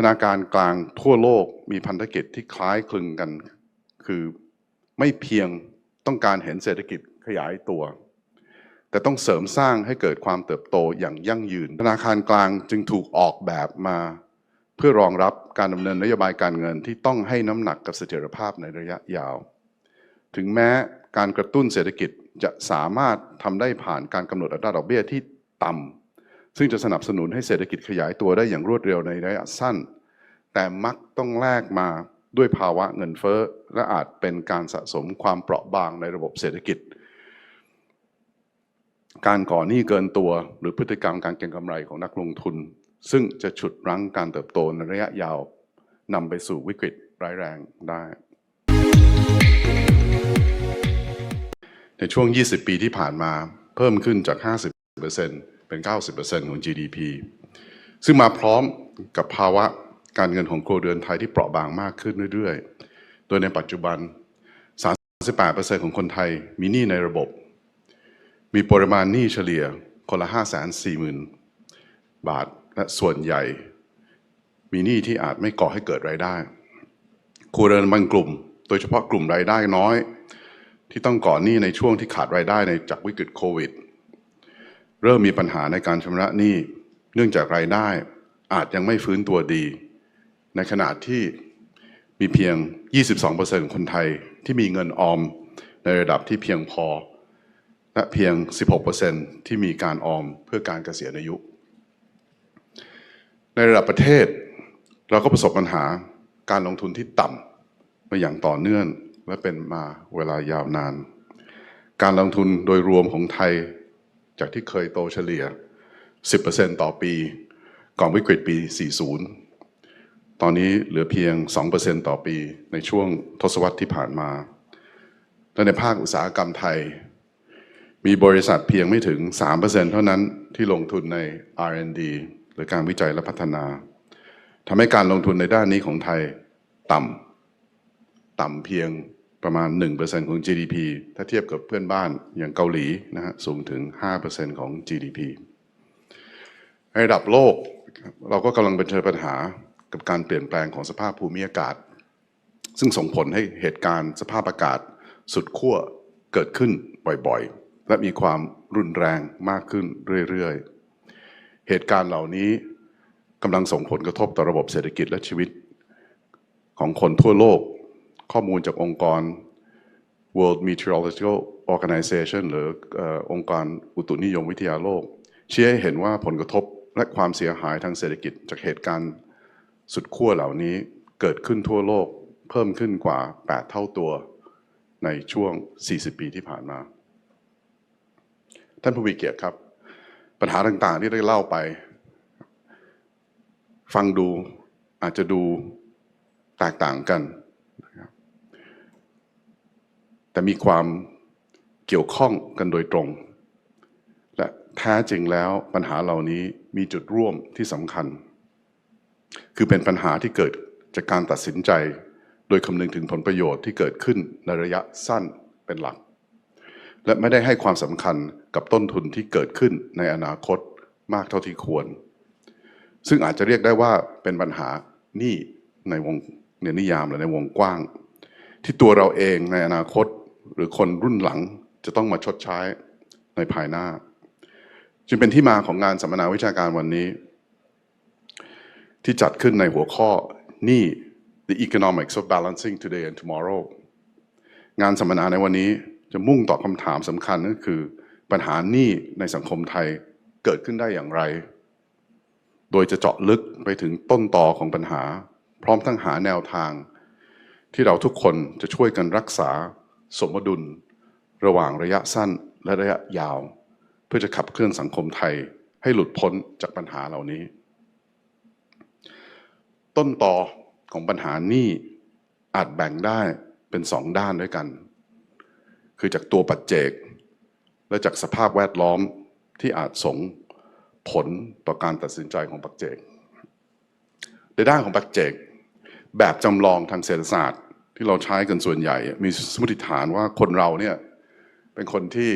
ธนาคารกลางทั่วโลกมีพันธกิจที่คล้ายคลึงกัน คือไม่เพียงต้องการเห็นเศรษฐกิจขยายตัว แต่ต้องเสริมสร้างให้เกิดความเติบโตอย่างยั่งยืน ธนาคารกลางจึงถูกออกแบบมา เพื่อรองรับการดำเนินนโยบายการเงินที่ต้องให้น้ำหนักกับเสถียรภาพในระยะยาว ถึงแม้การกระตุ้นเศรษฐกิจจะสามารถทำได้ผ่านการกำหนดอัตราดอกเบี้ยที่ต่ำ ซึ่งจะสนับสนุนให้เศรษฐกิจขยายตัวได้อย่างรวดเร็วในระยะสั้น แต่มักต้องแลกมาด้วยภาวะเงินเฟ้อ และอาจเป็นการสะสมความเปราะบางในระบบเศรษฐกิจ การก่อหนี้เกินตัวหรือพฤติกรรมการเก็งกำไรของนักลงทุน ซึ่งจะฉุดรั้งการเติบโตในระยะยาวนำไปสู่วิกฤตร้ายแรงได้ ในช่วง 20 ปีที่ผ่านมาเพิ่มขึ้นจาก 50%เป็น ป็น 90%ของ GDP ซึ่งมาพร้อมกับภาวะการเงินของครัวเรือนไทยที่เปราะบางมากขึ้นเรื่อยๆ โดยในปัจจุบัน 38%ของคนไทยมีหนี้ในระบบ มีปริมาณหนี้เฉลี่ยคนละ 540,000 บาท และส่วนใหญ่ มีหนี้ที่อาจไม่ก่อให้เกิดรายได้ ครัวเรือนบางกลุ่ม โดยเฉพาะกลุ่มรายได้น้อย ที่ต้องก่อหนี้ในช่วงที่ขาดรายได้ในจากวิกฤตโควิด เริ่มมีปัญหาในการชำระหนี้ เนื่องจากรายได้อาจยังไม่ฟื้นตัวดี ในขณะที่มีเพียง 22%คนไทยที่มีเงินออมในระดับที่เพียงพอ และเพียง 16%ที่มีการออมเพื่อการเกษียณอายุ ในระดับประเทศ เราก็ประสบปัญหาการลงทุนที่ต่ำมาอย่างต่อเนื่องและเป็นมาเวลายาวนาน การลงทุนโดยรวมของไทย จากที่เคยโตเฉลี่ย 10%ต่อปี ก่อนวิกฤตปี 40 ตอนนี้เหลือเพียง 2%ต่อปีในช่วงทศวรรษที่ผ่านมา และในภาคอุตสาหกรรมไทย มีบริษัทเพียงไม่ถึง 3%เท่านั้นที่ลงทุนใน R&D หรือการวิจัยและพัฒนาทำให้การลงทุนในด้านนี้ของไทยต่ำต่ำเพียง ประมาณ 1%ของ GDP ถ้าเทียบกับเพื่อนบ้านอย่างเกาหลีนะฮะสูงถึง 5%ของ GDP ในระดับโลกเราก็กำลังเผชิญปัญหากับการเปลี่ยนแปลงของสภาพภูมิอากาศ ซึ่งส่งผลให้เหตุการณ์สภาพอากาศสุดขั้วเกิดขึ้นบ่อยๆ และมีความรุนแรงมากขึ้นเรื่อยๆ เหตุการณ์เหล่านี้กำลังส่งผลกระทบต่อระบบเศรษฐกิจและชีวิตของคนทั่วโลก ข้อมูลจากองค์กร World Meteorological Organization หรือองค์การอุตุนิยมวิทยาโลก ชี้ให้เห็นว่าผลกระทบและความเสียหายทางเศรษฐกิจจากเหตุการณ์สุดขั้วเหล่านี้เกิดขึ้นทั่วโลกเพิ่มขึ้นกว่า 8 เท่าตัวในช่วง 40 ปีที่ผ่านมา ท่านผู้มีเกียรติครับ ปัญหาต่างๆที่ได้เล่าไป ฟังดูอาจจะดูแตกต่างกัน แต่มีความเกี่ยวข้องกันโดยตรง และแท้จริงแล้วปัญหาเหล่านี้มีจุดร่วมที่สำคัญ คือเป็นปัญหาที่เกิดจากการตัดสินใจ โดยคำนึงถึงผลประโยชน์ที่เกิดขึ้นในระยะสั้นเป็นหลัก และไม่ได้ให้ความสำคัญกับต้นทุนที่เกิดขึ้นในอนาคตมากเท่าที่ควร ซึ่งอาจจะเรียกได้ว่าเป็นปัญหาหนี้ในวงในนิยามหรือในวงกว้าง ที่ตัวเราเองในอนาคต หรือคนรุ่นหลังจะต้องมาชดใช้ในภายหน้า จึงเป็นที่มาของงานสัมมนาวิชาการวันนี้ ที่จัดขึ้นในหัวข้อหนี้ The Economics of Balancing Today and Tomorrow งานสัมมนาในวันนี้จะมุ่งตอบคำถามสำคัญก็คือ ปัญหาหนี้ในสังคมไทยเกิดขึ้นได้อย่างไร โดยจะเจาะลึกไปถึงต้นตอของปัญหา พร้อมทั้งหาแนวทาง ที่เราทุกคนจะช่วยกันรักษา สมดุล ระหว่างระยะสั้นและระยะยาว เพื่อจะขับเคลื่อนสังคมไทยให้หลุดพ้นจากปัญหาเหล่านี้ ต้นตอของปัญหานี้อาจแบ่งได้เป็นสองด้านด้วยกัน คือจากตัวปัจเจก และจากสภาพแวดล้อมที่อาจส่งผลต่อการตัดสินใจของปัจเจก ในด้านของปัจเจก แบบจำลองทางเศรษฐศาสตร์ ที่เราใช้กันส่วนใหญ่ มีสมมติฐานว่าคนเราเนี่ยเป็นคนที่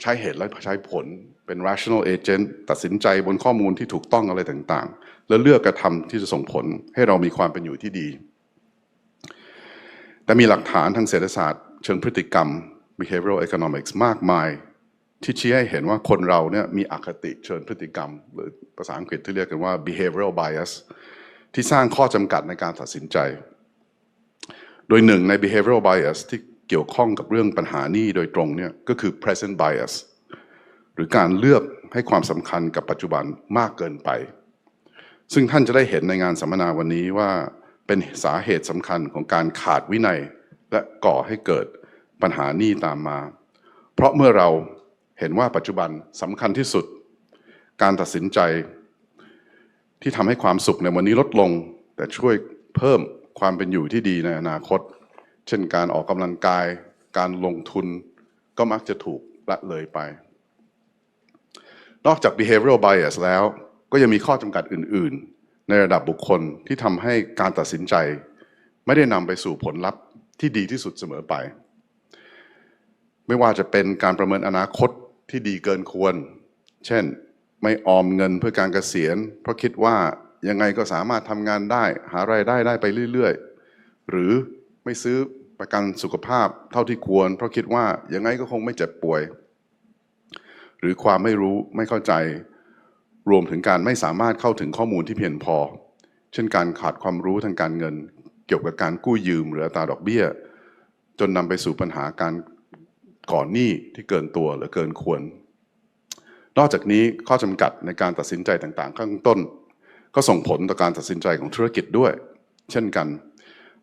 ใช้เหตุและใช้ผลเป็น rational agent ตัดสินใจบนข้อมูลที่ถูกต้องอะไรต่างๆ และเลือกกระทำที่จะส่งผลให้เรามีความเป็นอยู่ที่ดี แต่มีหลักฐานทางเศรษฐศาสตร์ เชิงพฤติกรรม behavioral economics มากมาย ที่ชี้ให้เห็นว่าคนเราเนี่ยมีอคติเชิงพฤติกรรม หรือภาษาอังกฤษที่เรียกกันว่า behavioral bias ที่สร้างข้อจำกัดในการตัดสินใจ โดยหนึ่งใน behavioral bias ที่เกี่ยวข้องกับเรื่องปัญหานี้โดยตรงเนี่ยก็คือ present bias หรือการเลือกให้ความสำคัญกับปัจจุบันมากเกินไป ซึ่งท่านจะได้เห็นในงานสัมมนาวันนี้ว่าเป็นสาเหตุสำคัญของการขาดวินัย และก่อให้เกิดปัญหานี้ตามมา เพราะเมื่อเราเห็นว่าปัจจุบันสำคัญที่สุด การตัดสินใจ ที่ทำให้ความสุขในวันนี้ลดลง แต่ช่วยเพิ่ม ความเป็นอยู่ที่ดีในอนาคต เช่นการออกกำลังกาย การลงทุน ก็มักจะถูกละเลยไป นอกจาก behavioral bias แล้วก็ยังมีข้อจำกัดอื่น ๆ ในระดับบุคคลที่ทำให้การตัดสินใจ ไม่ได้นำไปสู่ผลลัพธ์ที่ดีที่สุดเสมอไป ไม่ว่าจะเป็นการประเมินอนาคตที่ดีเกินควร เช่น ไม่ออมเงินเพื่อการเกษียณ เพราะคิดว่า ยังไงก็สามารถทำงานได้ หารายได้ได้ไปเรื่อย ๆ หรือไม่ซื้อประกันสุขภาพเท่าที่ควร เพราะคิดว่ายังไงก็คงไม่เจ็บป่วย หรือความไม่รู้ไม่เข้าใจ รวมถึงการไม่สามารถเข้าถึงข้อมูลที่เพียงพอ เช่นการขาดความรู้ทางการเงิน เกี่ยวกับการกู้ยืมหรืออัตราดอกเบี้ย จนนำไปสู่ปัญหาการก่อนหนี้ที่เกินตัวหรือเกินควร นอกจากนี้ข้อจำกัดในการตัดสินใจต่างๆ ข้างต้น ก็ส่งผลต่อการตัดสินใจของธุรกิจด้วย เช่นกัน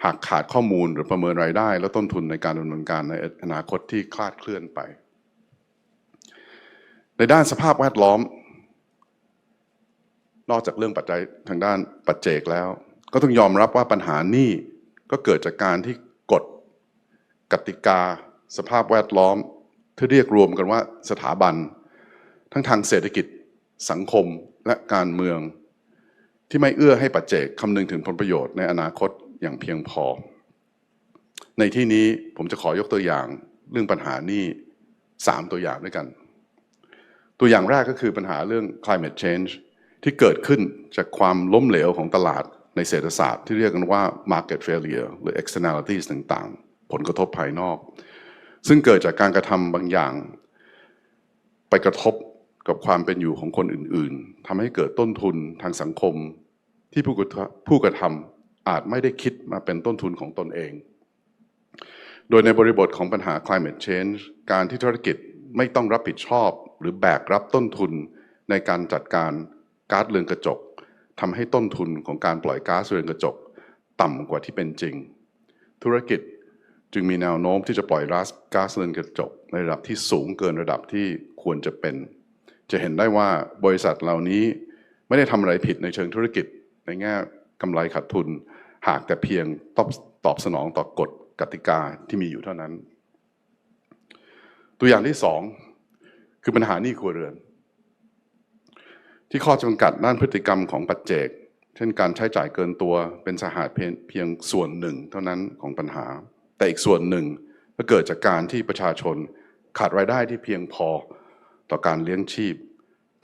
หากขาดข้อมูลหรือประเมินรายได้ และต้นทุนในการดำเนินการในอนาคตที่คลาดเคลื่อนไป ในด้านสภาพแวดล้อม นอกจากเรื่องปัจจัยทางด้านปัจเจกแล้ว ก็ต้องยอมรับว่าปัญหานี้ก็เกิดจากการที่กฎกติกา สภาพแวดล้อม ที่เรียกรวมกันว่าสถาบัน ทั้งทางเศรษฐกิจ สังคมและการเมือง ที่ไม่เอื้อให้ปัจเจกคำนึงถึงผลประโยชน์ในอนาคตอย่างเพียงพอ ในที่นี้ผมจะขอยกตัวอย่างเรื่องปัญหานี้สามตัวอย่างด้วยกัน ตัวอย่างแรกก็คือปัญหาเรื่อง climate change ที่เกิดขึ้นจากความล้มเหลวของตลาดในเศรษฐศาสตร์ที่เรียกกันว่า market failure หรือ externalities ต่างๆ ผลกระทบภายนอก ซึ่งเกิดจากการกระทำบางอย่าง ไปกระทบกับความเป็นอยู่ของคนอื่น ๆทำให้เกิดต้นทุนทางสังคม ที่ผู้กระทำผู้กระทำอาจไม่ได้คิดมาเป็นต้นทุนของตนเอง โดยในบริบทของปัญหา climate change การที่ธุรกิจไม่ต้องรับผิดชอบ หรือแบกรับต้นทุนในการจัดการก๊าซเรือนกระจกทำให้ต้นทุนของการปล่อยก๊าซเรือนกระจก ต่ำกว่าที่เป็นจริง ธุรกิจจึงมีแนวโน้มที่จะปล่อยรัสก๊าซเรือนกระจก ในระดับที่สูงเกินระดับที่ควรจะเป็น จะเห็นได้ว่าบริษัทเหล่านี้ไม่ได้ทำอะไรผิดในเชิงธุรกิจ ในแง่กำไรขาดทุน หากแต่เพียงตอบตอบสนองต่อกฎกติกาที่มีอยู่เท่านั้น ตัวอย่างที่สองคือปัญหาหนี้ครัวเรือน ที่ข้อจำกัดด้านพฤติกรรมของปัจเจก เช่นการใช้จ่ายเกินตัวเป็นสาหตุเพียงเพียงส่วนหนึ่งเท่านั้นของปัญหา แต่อีกส่วนหนึ่งก็เกิดจากการที่ประชาชนขาดรายได้ที่เพียงพอต่อการเลี้ยงชีพ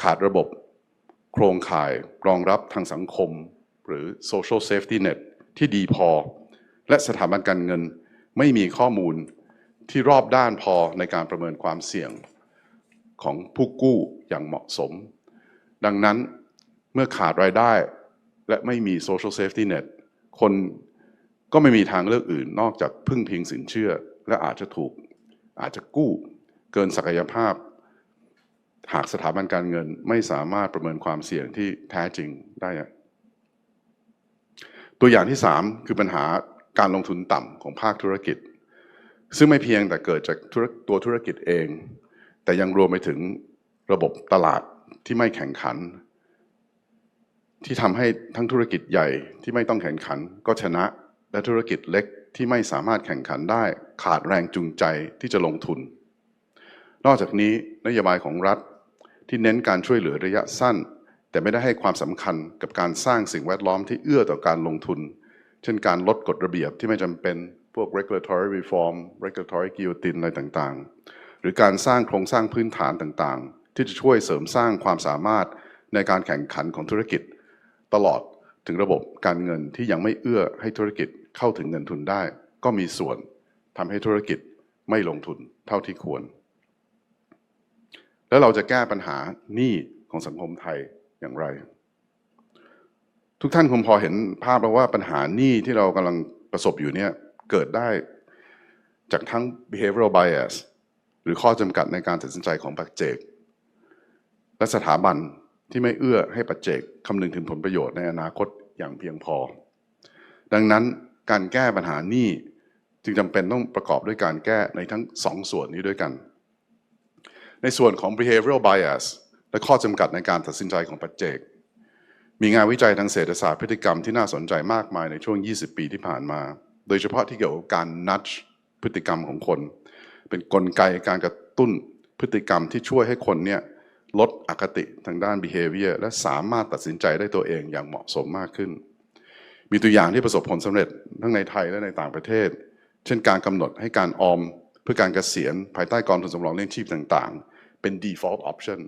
ขาดระบบ โครงข่ายรองรับทางสังคม หรือ social safety net ที่ดีพอ และสถาบันการเงินไม่มีข้อมูลที่รอบด้านพอในการประเมินความเสี่ยงของผู้กู้อย่างเหมาะสม ดังนั้นเมื่อขาดรายได้และไม่มี social safety net คนก็ไม่มีทางเลือกอื่นนอกจากพึ่งพิงสินเชื่อ และอาจจะถูกอาจจะกู้เกินศักยภาพ หากสถาบันการเงินไม่สามารถประเมินความเสี่ยงที่แท้จริงได้ ตัวอย่างที่ 3 คือปัญหาการลงทุนต่ำของภาคธุรกิจ ซึ่งไม่เพียงแต่เกิดจากตัวธุรกิจเอง แต่ยังรวมไปถึงระบบตลาดที่ไม่แข่งขัน ที่ทำให้ทั้งธุรกิจใหญ่ที่ไม่ต้องแข่งขัน ก็ชนะและธุรกิจเล็กที่ไม่สามารถแข่งขันได้ขาดแรงจูงใจที่จะลงทุน นอกจากนี้นโยบายของรัฐ ที่เน้นการช่วยเหลือระยะสั้น แต่ไม่ได้ให้ความสำคัญกับการสร้างสิ่งแวดล้อมที่เอื้อต่อการลงทุน เช่นการลดกฎระเบียบที่ไม่จำเป็นพวก regulatory reform regulatory guillotine อะไรต่างๆ หรือการสร้างโครงสร้างพื้นฐานต่างๆ ที่จะช่วยเสริมสร้างความสามารถในการแข่งขันของธุรกิจ ตลอดถึงระบบการเงินที่ยังไม่เอื้อให้ธุรกิจเข้าถึงเงินทุนได้ ก็มีส่วนทำให้ธุรกิจไม่ลงทุนเท่าที่ควร แล้วเราจะแก้ปัญหาหนี้ของสังคมไทยอย่างไร ทุกท่านคงพอเห็นภาพแล้วว่าปัญหาหนี้ที่เรากำลังประสบอยู่เนี่ยเกิดได้จากทั้ง behavioral bias หรือข้อจำกัดในการตัดสินใจของปัจเจก และสถาบันที่ไม่เอื้อให้ปัจเจกคำนึงถึงผลประโยชน์ในอนาคตอย่างเพียงพอ ดังนั้นการแก้ปัญหาหนี้จึงจำเป็นต้องประกอบด้วยการแก้ในทั้งสองส่วนนี้ด้วยกัน ในส่วนของ behavioral bias และข้อจำกัดในการตัดสินใจของปัจเจก มีงานวิจัยทางเศรษฐศาสตร์พฤติกรรมที่น่าสนใจมากมายในช่วง 20 ปีที่ผ่านมา โดยเฉพาะที่เกี่ยวกับการนัดพฤติกรรมของคน เป็นนกลไกการกระตุ้นพฤติกรรมที่ช่วยให้คนเนี่ยลดอคติทางด้าน behavior และสามารถตัดสินใจได้ตัวเองอย่างเหมาะสมมากขึ้น มีตัวอย่างที่ประสบผลสำเร็จทั้งในไทยและในต่างประเทศ เช่นการกำหนดให้การออมเพื่อการเกษียณภายใต้กองทุนสำรองเลี้ยงชีพต่างๆ เป็น default option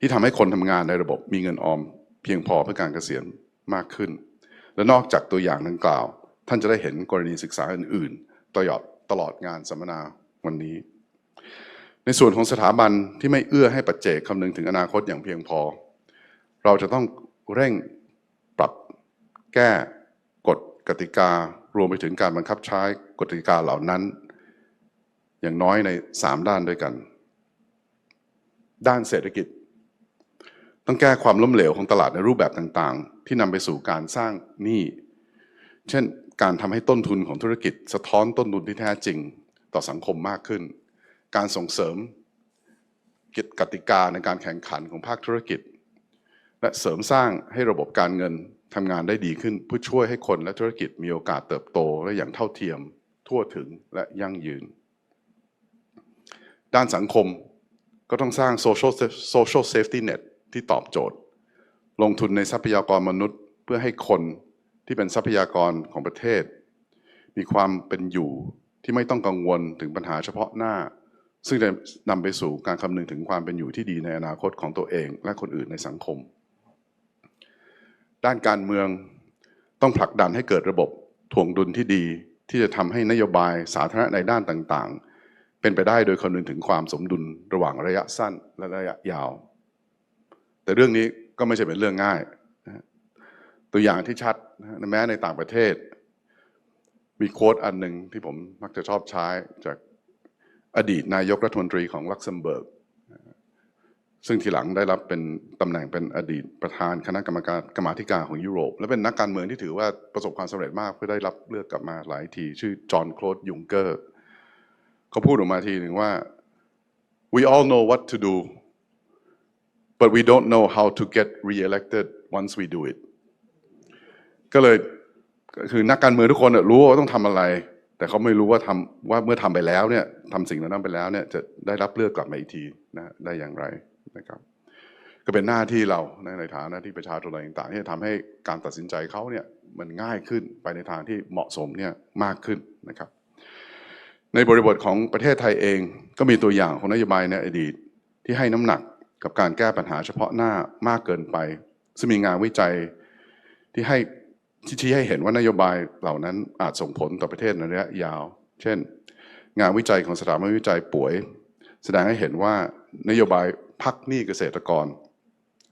ที่ทำให้คนทำงานในระบบมีเงินออม เพียงพอเพื่อการเกษียณมากขึ้น และนอกจากตัวอย่างดังกล่าว ท่านจะได้เห็นกรณีศึกษาอื่นๆตลอดตลอดงานสัมมนาวันนี้ ในส่วนของสถาบันที่ไม่เอื้อให้ปัจเจกคำนึงถึงอนาคตอย่างเพียงพอ เราจะต้องเร่งปรับแก้กฎกติการวมไปถึงการบังคับใช้กฎกติกาเหล่านั้น อย่างน้อยใน 3 ด้านด้วยกัน ด้านเศรษฐกิจ ต้องแก้ความล้มเหลวของตลาดในรูปแบบต่างๆ ที่นำไปสู่การสร้างหนี้ เช่น การทำให้ต้นทุนของธุรกิจ สะท้อนต้นทุนที่แท้จริงต่อสังคมมากขึ้น การส่งเสริมกิจกติกาในการแข่งขันของภาคธุรกิจ และเสริมสร้างให้ระบบการเงินทำงานได้ดีขึ้นเพื่อช่วยให้คนและธุรกิจมีโอกาสเติบโตและอย่างเท่าเทียม ทั่วถึงและยั่งยืน ด้านสังคม ก็ต้องสร้าง social social safety net ที่ตอบโจทย์ ลงทุนในทรัพยากรมนุษย์ เพื่อให้คนที่เป็นทรัพยากรของประเทศ มีความเป็นอยู่ที่ไม่ต้องกังวลถึงปัญหาเฉพาะหน้า ซึ่งจะนำไปสู่การคำนึงถึงความเป็นอยู่ที่ดีในอนาคตของตัวเอง และคนอื่นในสังคม ด้านการเมืองต้องผลักดันให้เกิดระบบถ่วงดุลที่ดีที่จะทำให้นโยบายสาธารณะในด้านต่างๆ เป็นไปได้โดยคำนึงถึงความสมดุลระหว่างระยะสั้นและระยะยาว แต่เรื่องนี้ก็ไม่ใช่เป็นเรื่องง่าย ตัวอย่างที่ชัดแม้ในต่างประเทศ มีโค้ดอันหนึ่งที่ผมมักจะชอบใช้จากอดีตนายกรัฐมนตรีของลักเซมเบิร์กซึ่งทีหลังได้รับเป็นตำแหน่งเป็นอดีตประธานคณะกรรมการกรรมาธิการของยุโรป และเป็นนักการเมืองที่ถือว่าประสบความสำเร็จมากเพื่อได้รับเลือกกลับมาหลายที ชื่อจอห์นโคลดยุงเกอร์ เขาพูดออกมาทีหนึ่งว่า we all know what to do but we don't know how to get re-elected once we do it ก็เลยคือนักการเมืองทุกคนรู้ว่าต้องทำอะไร แต่เขาไม่รู้ว่าทำว่าเมื่อทำไปแล้วเนี่ยทำสิ่งเหล่านั้นไปแล้วเนี่ยจะได้รับเลือกกลับมาอีกทีนะได้อย่างไรนะครับก็เป็นหน้าที่เราในในฐานะที่ประชาชนอะไรต่างๆที่จะทำให้การตัดสินใจเขาเนี่ยมันง่ายขึ้นไปในทางที่เหมาะสมเนี่ยมากขึ้นนะครับ ในบริบทของประเทศไทยเองก็มีตัวอย่างของนโยบายในอดีตที่ให้น้ำหนักกับการแก้ปัญหาเฉพาะหน้ามากเกินไป ซึ่งมีงานวิจัยที่ให้ที่ชี้ให้เห็นว่านโยบายเหล่านั้นอาจส่งผลต่อประเทศในระยะยาว เช่น งานวิจัยของสถาบันวิจัยป่วย แสดงให้เห็นว่านโยบายพักหนี้เกษตรกร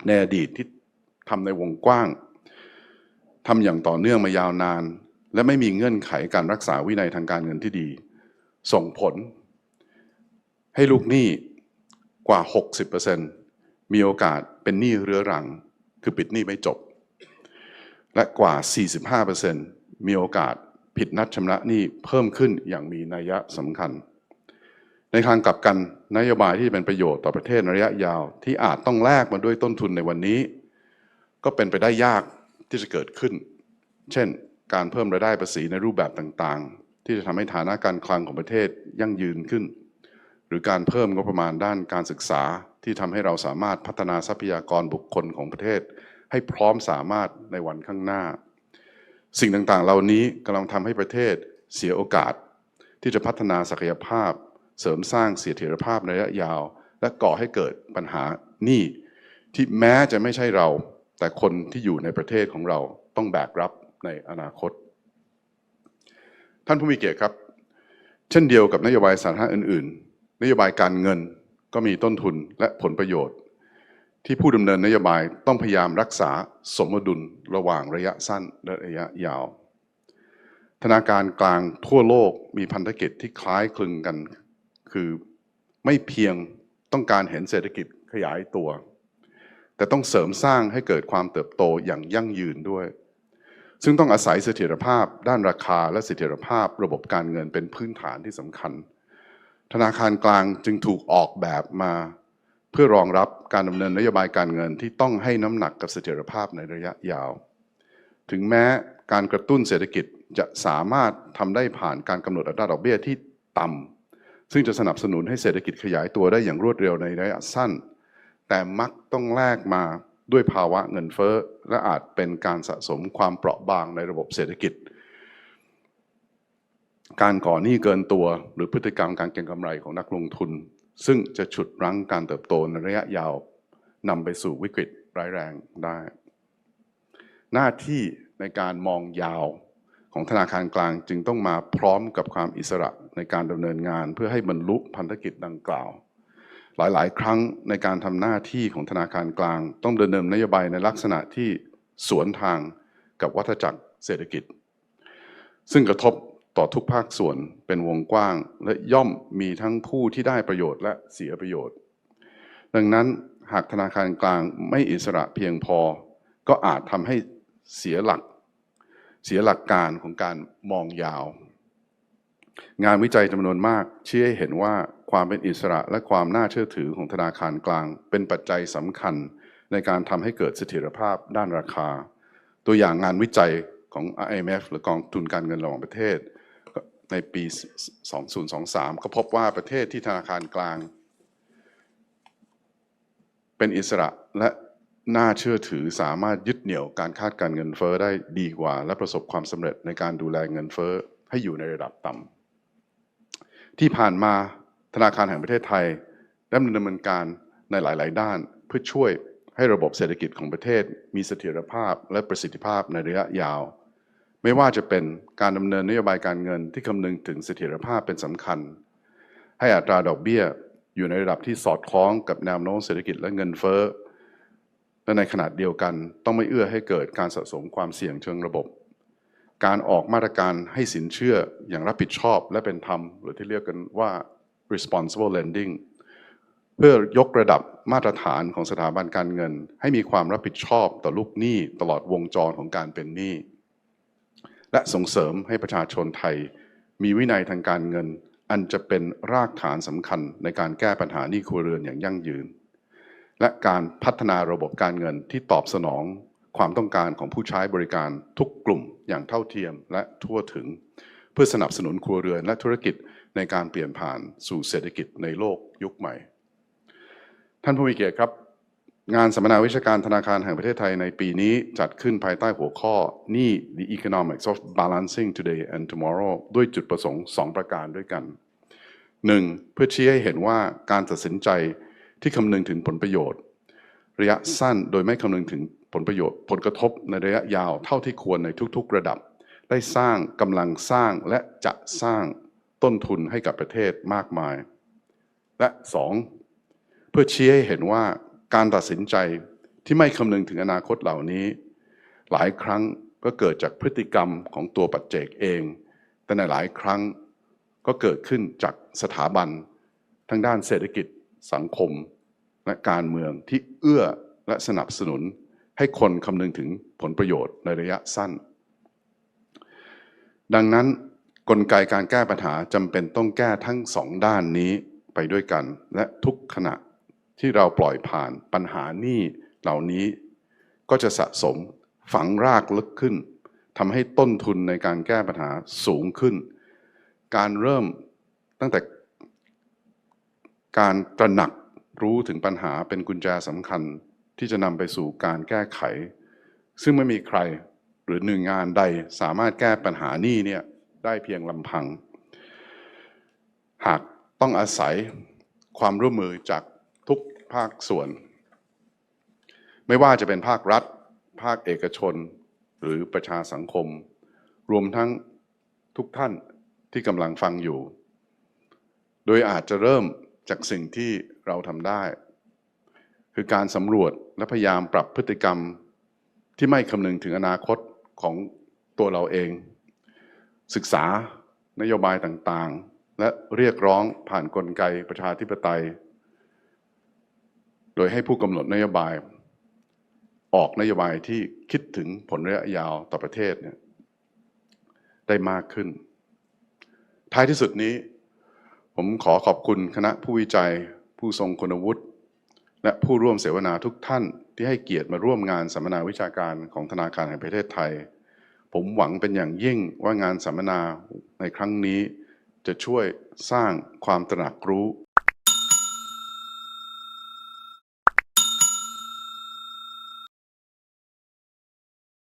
ในอดีตที่ทำในวงกว้างทำอย่างต่อเนื่องมายาวนาน และไม่มีเงื่อนไขการรักษาวินัยทางการเงินที่ดี ส่งผล ให้ลูกหนี้กว่า 60%มีโอกาสเป็นหนี้เรื้อรัง คือปิดหนี้ไม่จบ และกว่า 45%มีโอกาสผิดนัดชำระหนี้เพิ่มขึ้นอย่างมีนัยสำคัญ ในทางกลับกันนโยบายที่เป็นประโยชน์ต่อประเทศระยะยาว ที่อาจต้องแลกมาด้วยต้นทุนในวันนี้ ก็เป็นไปได้ยากที่จะเกิดขึ้น เช่น การเพิ่มรายได้ภาษีในรูปแบบต่างๆ ที่จะทำให้ฐานะการคลังของประเทศยั่งยืนขึ้น หรือการเพิ่มงบประมาณด้านการศึกษาที่ทำให้เราสามารถพัฒนาทรัพยากรบุคคลของประเทศ ให้พร้อมสามารถในวันข้างหน้า สิ่งต่างๆ เหล่านี้กำลังทำให้ประเทศเสียโอกาส ที่จะพัฒนาศักยภาพ เสริมสร้างเสถียรภาพในระยะยาว และก่อให้เกิดปัญหาหนี้ที่แม้จะไม่ใช่เรา แต่คนที่อยู่ในประเทศของเราต้องแบกรับในอนาคต ท่านผู้มีเกียรติครับ เช่นเดียวกับนโยบายสาธารณะอื่น ๆ นโยบายการเงินก็มีต้นทุนและผลประโยชน์ ที่ผู้ดำเนินนโยบายต้องพยายามรักษาสมดุลระหว่างระยะสั้นและระยะยาว ธนาคารกลางทั่วโลกมีพันธกิจที่คล้ายคลึงกัน คือไม่เพียงต้องการเห็นเศรษฐกิจขยายตัว แต่ต้องเสริมสร้างให้เกิดความเติบโตอย่างยั่งยืนด้วย ซึ่งต้องอาศัยเสถียรภาพ ด้านราคาและเสถียรภาพ ระบบการเงินเป็นพื้นฐานที่สำคัญ ธนาคารกลางจึงถูกออกแบบมา เพื่อรองรับการดำเนินนโยบายการเงินที่ต้องให้น้ำหนักกับเสถียรภาพในระยะยาว ถึงแม้การกระตุ้นเศรษฐกิจจะสามารถทำได้ผ่านการกำหนดอัตราดอกเบี้ยที่ต่ำซึ่งจะสนับสนุนให้เศรษฐกิจขยายตัวได้อย่างรวดเร็วในระยะสั้น แต่มักต้องแลกมา ด้วยภาวะเงินเฟ้อ และอาจเป็นการสะสมความเปราะบางในระบบเศรษฐกิจ การก่อหนี้เกินตัวหรือพฤติกรรมการเก็งกำไรของนักลงทุน ซึ่งจะฉุดรั้งการเติบโตในระยะยาวนำไปสู่วิกฤตร้ายแรงได้ หน้าที่ในการมองยาวของธนาคารกลางจึงต้องมาพร้อมกับความอิสระในการดำเนินงาน เพื่อให้บรรลุพันธกิจดังกล่าว หลายๆ ครั้งในการทำหน้าที่ของธนาคารกลาง ต้องดำเนินนโยบายในลักษณะที่สวนทางกับวัฏจักรเศรษฐกิจ ซึ่งกระทบต่อทุกภาคส่วนเป็นวงกว้าง และย่อมมีทั้งผู้ที่ได้ประโยชน์และเสียประโยชน์ ดังนั้นหากธนาคารกลางไม่อิสระเพียงพอ ก็อาจทำให้เสียหลัก เสียหลักการของการมองยาว งานวิจัยจำนวนมาก ชี้ให้เห็นว่า ความเป็นอิสระและความน่าเชื่อถือของธนาคารกลาง เป็นปัจจัยสำคัญในการทำให้เกิดเสถียรภาพด้านราคา ตัวอย่างงานวิจัยของ IMF หรือกองทุนการเงินระหว่างประเทศ ในปี 2023 ก็พบว่าประเทศที่ธนาคารกลาง เป็นอิสระและน่าเชื่อถือสามารถยึดเหนี่ยวการคาดการเงินเฟ้อได้ดีกว่า และประสบความสำเร็จในการดูแลเงินเฟ้อให้อยู่ในระดับต่ำที่ผ่านมา ธนาคารแห่งประเทศไทยได้ดำเนินการในหลาย ๆ ด้านเพื่อช่วยให้ระบบเศรษฐกิจของประเทศ มีเสถียรภาพและประสิทธิภาพในระยะยาว ไม่ว่าจะเป็นการดำเนินนโยบายการเงินที่คำนึงถึงเสถียรภาพเป็นสำคัญ ให้อัตราดอกเบี้ยอยู่ในระดับที่สอดคล้องกับแนวโน้มเศรษฐกิจและเงินเฟ้อและในขณะเดียวกันต้องไม่เอื้อให้เกิดการสะสมความเสี่ยงเชิงระบบ การออกมาตรการให้สินเชื่ออย่างรับผิดชอบและเป็นธรรม หรือที่เรียกกันว่า responsible lending เพื่อยกระดับมาตรฐานของสถาบันการเงิน ให้มีความรับผิดชอบต่อลูกหนี้ตลอดวงจรของการเป็นหนี้ และส่งเสริมให้ประชาชนไทย มีวินัยทางการเงิน อันจะเป็นรากฐานสำคัญในการแก้ปัญหาหนี้ครัวเรือนอย่างยั่งยืน และการพัฒนาระบบการเงินที่ตอบสนองความต้องการของผู้ใช้บริการทุกกลุ่มอย่างเท่าเทียมและทั่วถึง เพื่อสนับสนุนครัวเรือนและธุรกิจ ในการเปลี่ยนผ่านสู่เศรษฐกิจในโลกยุคใหม่ ท่านผู้มีเกียรติครับ งานสัมมนาวิชาการธนาคารแห่งประเทศไทยในปีนี้จัดขึ้นภายใต้หัวข้อนี้ The Economics of Balancing Today and Tomorrow ด้วยจุดประสงค์ 2 ประการด้วยกัน 1. เพื่อชี้ให้เห็นว่าการตัดสินใจที่คำนึงถึงผลประโยชน์ ระยะสั้นโดยไม่คำนึงถึงผลประโยชน์ ผลกระทบในระยะยาวเท่าที่ควรในทุกๆ ระดับ ได้สร้างกำลังสร้างและจะสร้าง ต้นทุนให้กับประเทศมากมาย และ 2. เพื่อชี้ให้เห็นว่าการตัดสินใจที่ไม่คำนึงถึงอนาคตเหล่านี้ หลายครั้งก็เกิดจากพฤติกรรมของตัวปัจเจกเอง แต่ในหลายครั้งก็เกิดขึ้นจากสถาบันทั้งด้านเศรษฐกิจสังคม และการเมืองที่เอื้อและสนับสนุนให้คนคำนึงถึงผลประโยชน์ในระยะสั้น ดังนั้น กลไกการแก้ปัญหาจำเป็นต้องแก้ทั้งสองด้านนี้ไปด้วยกัน และทุกขณะที่เราปล่อยผ่านปัญหานี้เหล่านี้ ก็จะสะสมฝังรากลึกขึ้นทำให้ต้นทุนในการแก้ปัญหาสูงขึ้น การเริ่มตั้งแต่การตระหนักรู้ถึงปัญหาเป็นกุญแจสำคัญที่จะนำไปสู่การแก้ไข ซึ่งไม่มีใครหรือหน่วยงานใดสามารถแก้ปัญหานี้เนี่ย ได้เพียงลำพัง หากต้องอาศัยความร่วมมือจากทุกภาคส่วน ไม่ว่าจะเป็นภาครัฐ ภาคเอกชน หรือประชาสังคม รวมทั้งทุกท่านที่กำลังฟังอยู่ โดยอาจจะเริ่มจากสิ่งที่เราทำได้ คือการสำรวจและพยายามปรับพฤติกรรมที่ไม่คำนึงถึงอนาคตของตัวเราเอง ศึกษานโยบายต่างๆ และเรียกร้องผ่านกลไกประชาธิปไตย โดยให้ผู้กำหนดนโยบาย ออกนโยบายที่คิดถึงผลระยะยาวต่อประเทศเนี่ยได้มากขึ้น ท้ายที่สุดนี้ ผมขอขอบคุณคณะผู้วิจัย ผู้ทรงคุณวุฒิและผู้ร่วมเสวนาทุกท่านที่ให้เกียรติมาร่วมงานสัมมนาวิชาการของธนาคารแห่งประเทศไทย ผมหวังเป็นอย่างยิ่งว่างานสัมมนาในครั้งนี้ จะช่วยสร้างความตระหนักรู้